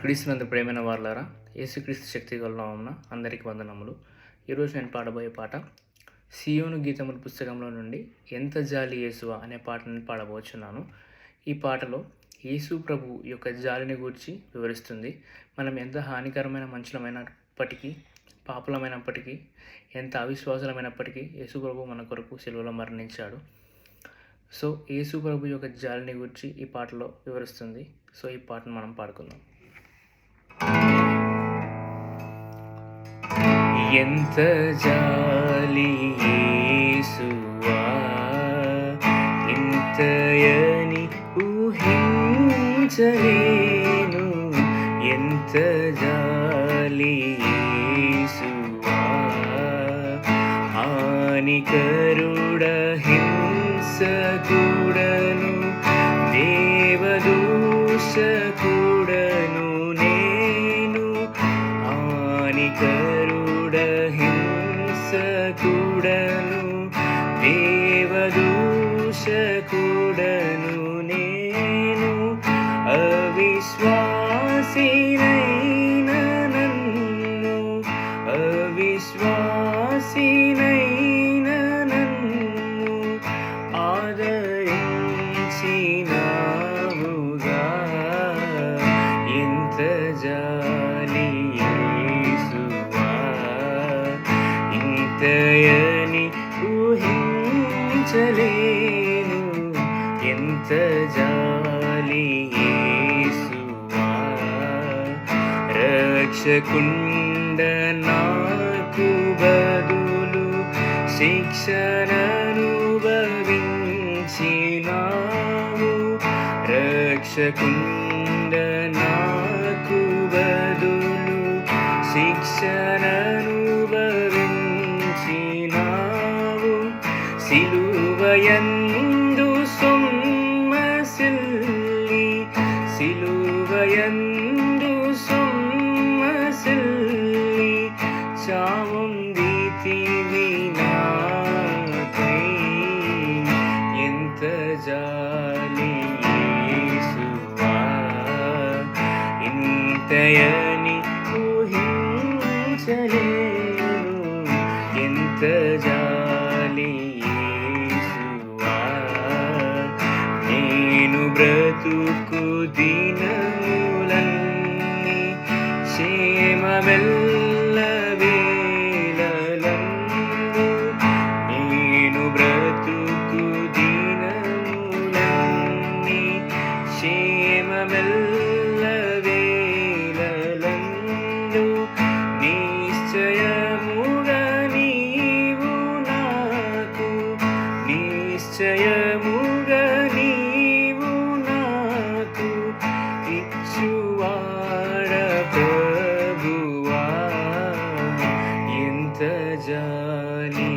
క్రీస్తునందు ప్రేమైన వాళ్ళారా యేసుక్రీస్తు శక్తి ఉన్న అందరికీ వందనములు. ఈరోజు నేను పాడబోయే పాట సియోను గీతముల పుస్తకంలో నుండి ఎంత జాలి యేసువా అనే పాటను పాడబోచున్నాను. ఈ పాటలో యేసు ప్రభు యొక్క జాలిని గూర్చి వివరిస్తుంది. మనం ఎంత హానికరమైన మనుషులమైనప్పటికీ పాపులమైనప్పటికీ ఎంత అవిశ్వాసులమైనప్పటికీ యేసు ప్రభు మన కొరకు సెలవులో మరణించాడు. సో యేసు ప్రభు యొక్క జాలిని గురించి ఈ పాటలో వివరిస్తుంది. సో ఈ పాటను మనం పాడుకుందాం. ఎంత జాలి యేసువా ఇంతయని ఊహించలేను. ఎంత జాలి యేసువా హానికరుడ హింసకు అవిశ్వాసినైన నన్ను అవిశ్వాసినైన నన్ను ఆదరించినావుగా. ఎంత జాలి యేసువా ఇంతయని ఊహించలేను ఎంత జాలి శిక్షకుండ నాకు బదులు శిక్షణనుభవించినావు రక్షకుండ నాకు బదులు శిక్షణ ఎంత జాలి యేసువా ఇంతయని క్షేమమెల్ల వేళలందు నిశ్చయముగా నీవు నాకు నిశ్చయముగా నీవు నాకు ఇచ్చువాడ ప్రభువా ఎంత జాలి